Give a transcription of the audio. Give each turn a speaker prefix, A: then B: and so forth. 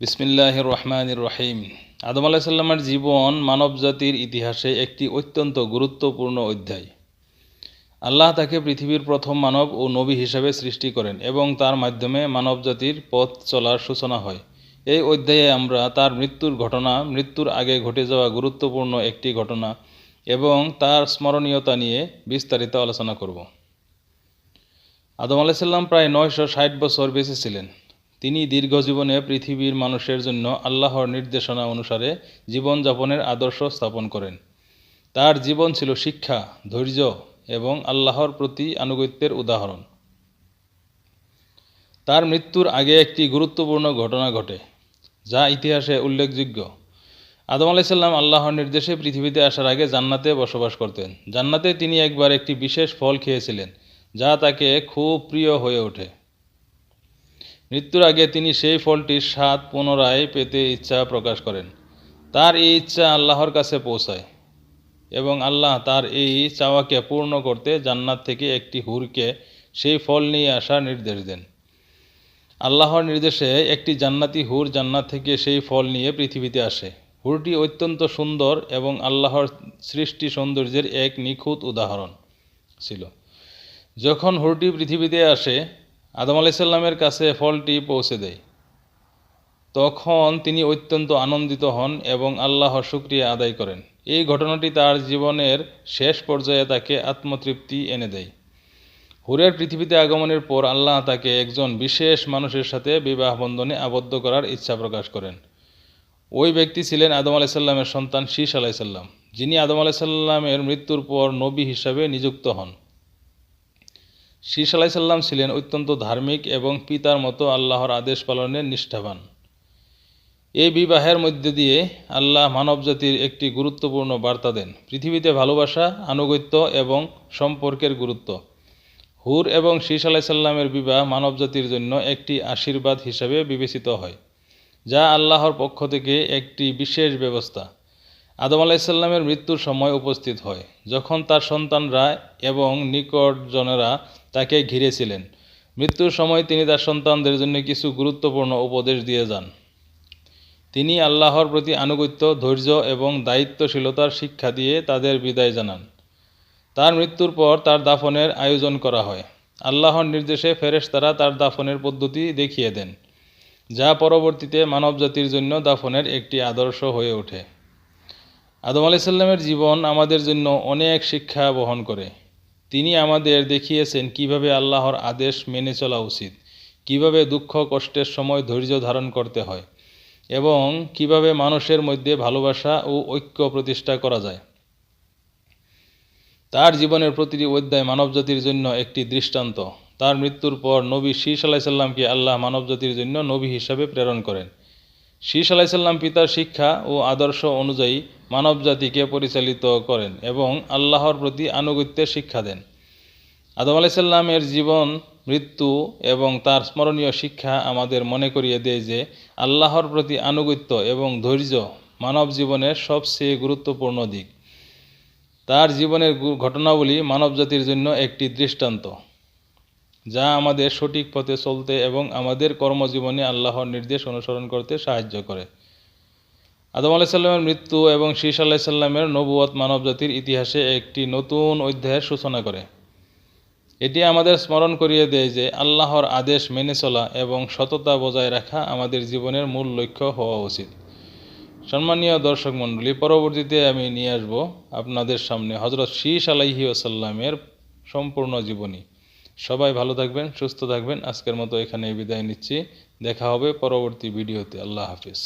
A: বিসমিল্লাহ রহমান রহিম। আদম আলাহিসাল্লামের জীবন মানবজাতির ইতিহাসে একটি অত্যন্ত গুরুত্বপূর্ণ অধ্যায়। আল্লাহ তাকে পৃথিবীর প্রথম মানব ও নবী হিসাবে সৃষ্টি করেন এবং তার মাধ্যমে মানব জাতির পথ চলার সূচনা হয়। এই অধ্যায়ে আমরা তার মৃত্যুর ঘটনা, মৃত্যুর আগে ঘটে যাওয়া গুরুত্বপূর্ণ একটি ঘটনা এবং তার স্মরণীয়তা নিয়ে বিস্তারিত আলোচনা করব। আদম আলাইসাল্লাম প্রায় নয়শো ষাট বছর বেঁচে ছিলেন। তিনি দীর্ঘ জীবনে পৃথিবীর মানুষের জন্য আল্লাহর নির্দেশনা অনুসারে জীবনযাপনের আদর্শ স্থাপন করেন। তার জীবন ছিল শিক্ষা, ধৈর্য এবং আল্লাহর প্রতি আনুগত্যের উদাহরণ। তার মৃত্যুর আগে একটি গুরুত্বপূর্ণ ঘটনা ঘটে, যা ইতিহাসে উল্লেখযোগ্য। আদম আলাইসাল্লাম আল্লাহর নির্দেশে পৃথিবীতে আসার আগে জান্নাতে বসবাস করতেন। জান্নাতে তিনি একবার একটি বিশেষ ফল খেয়েছিলেন, যা তাকে খুব প্রিয় হয়ে ওঠে। মৃত্যুর আগে তিনি সেই ফলটির স্বাদ পুনরায় পেতে ইচ্ছা প্রকাশ করেন। তার এই ইচ্ছা আল্লাহর কাছে পৌঁছায় এবং আল্লাহ তার এই চাওয়াকে পূর্ণ করতে জান্নাত থেকে একটি হুরকে সেই ফল নিয়ে আসার নির্দেশ দেন। আল্লাহর নির্দেশে একটি জান্নাতি হুর জান্নাত থেকে সেই ফল নিয়ে পৃথিবীতে আসে। হুরটি অত্যন্ত সুন্দর এবং আল্লাহর সৃষ্টি সৌন্দর্যের এক নিখুঁত উদাহরণ ছিল। যখন হুরটি পৃথিবীতে আসে আদম আলাইসাল্লামের কাছে ফলটি পৌঁছে দেয়। তখন তিনি অত্যন্ত আনন্দিত হন এবং আল্লাহর শুক্রিয়া আদায় করেন। এই ঘটনাটি তার জীবনের শেষ পর্যায়ে তাকে আত্মতৃপ্তি এনে দেয়। হুরের পৃথিবীতে আগমনের পর আল্লাহ তাকে একজন বিশেষ মানুষের সাথে বিবাহ বন্ধনে আবদ্ধ করার ইচ্ছা প্রকাশ করেন। ওই ব্যক্তি ছিলেন আদম আলাইসাল্লামের সন্তান শীষ আলাইসাল্লাম যিনি আদম আলাইসাল্লামের মৃত্যুর পর নবী হিসাবে নিযুক্ত হন। শীষ আলাইসাল্লাম ছিলেন অত্যন্ত ধার্মিক এবং পিতার মতো আল্লাহর আদেশ পালনের নিষ্ঠাবান। এই বিবাহের মধ্য দিয়ে আল্লাহ মানবজাতির একটি গুরুত্বপূর্ণ বার্তা দেন। পৃথিবীতে ভালোবাসা, আনুগত্য এবং সম্পর্কের গুরুত্ব। হুর এবং শীষ আলাইসাল্লামের বিবাহ মানবজাতির জন্য একটি আশীর্বাদ হিসাবে বিবেচিত হয়, যা আল্লাহর পক্ষ থেকে একটি বিশেষ ব্যবস্থা। আদম আলাইসাল্লামের মৃত্যুর সময় উপস্থিত হয়, যখন তার সন্তানরা এবং নিকটজনেরা তাকে ঘিরেছিলেন। মৃত্যুর সময় তিনি তার সন্তানদের জন্য কিছু গুরুত্বপূর্ণ উপদেশ দিয়ে যান। তিনি আল্লাহর প্রতি আনুগত্য, ধৈর্য এবং দায়িত্বশীলতার শিক্ষা দিয়ে তাদের বিদায় জানান। তার মৃত্যুর পর তার দাফনের আয়োজন করা হয়। আল্লাহর নির্দেশে ফেরেশতারা তার দাফনের পদ্ধতি দেখিয়ে দেন, যা পরবর্তীতে মানবজাতির জন্য দাফনের একটি আদর্শ হয়ে ওঠে। আদম আলাইসাল্লামের জীবন আমাদের জন্য অনেক শিক্ষা বহন করে। তিনি আমাদের দেখিয়েছেন কীভাবে আল্লাহর আদেশ মেনে চলা উচিত, কীভাবে দুঃখ, কষ্টের সময় ধৈর্য ধারণ করতে হয় এবং কীভাবে মানুষের মধ্যে ভালোবাসা ও ঐক্য প্রতিষ্ঠা করা যায়। তার জীবনের প্রতিটি অধ্যায় মানবজাতির জন্য একটি দৃষ্টান্ত। তার মৃত্যুর পর নবী শীষ আলাইসাল্লামকে আল্লাহ মানবজাতির জন্য নবী হিসাবে প্রেরণ করেন। শীষ আলাইসাল্লাম পিতার শিক্ষা ও আদর্শ অনুযায়ী মানবজাতিকে পরিচালিত করেন এবং আল্লাহর প্রতি আনুগত্যের শিক্ষা দেন। আদম আলাইসাল্লামের জীবন, মৃত্যু এবং তার স্মরণীয় শিক্ষা আমাদের মনে করিয়ে দেয় যে আল্লাহর প্রতি আনুগত্য এবং ধৈর্য মানব জীবনের সবচেয়ে গুরুত্বপূর্ণ দিক। তার জীবনের ঘটনাবলী মানব জাতির জন্য একটি দৃষ্টান্ত। যা আমাদের সঠিক পথে চলতে এবং আমাদের কর্মজীবনে আল্লাহর নির্দেশ অনুসরণ করতে সাহায্য করে। আদম আলাইসাল্লামের মৃত্যু এবং শীষ আলাইসাল্লামের নবুয়ত মানবজাতির ইতিহাসে একটি নতুন অধ্যায়ের সূচনা করে। এটি আমাদের স্মরণ করিয়ে দেয় যে আল্লাহর আদেশ মেনে চলা এবং সততা বজায় রাখা আমাদের জীবনের মূল লক্ষ্য হওয়া উচিত। সম্মানীয় দর্শক মণ্ডলী, পরবর্তীতে আমি নিয়ে আসব আপনাদের সামনে হজরত শীষ আলাইহি আসাল্লামের সম্পূর্ণ জীবনী। সবাই ভালো থাকবেন, সুস্থ থাকবেন। আজকের মতো এখানে বিদায় নিচ্ছি। দেখা হবে পরবর্তী ভিডিওতে। আল্লাহ হাফিজ।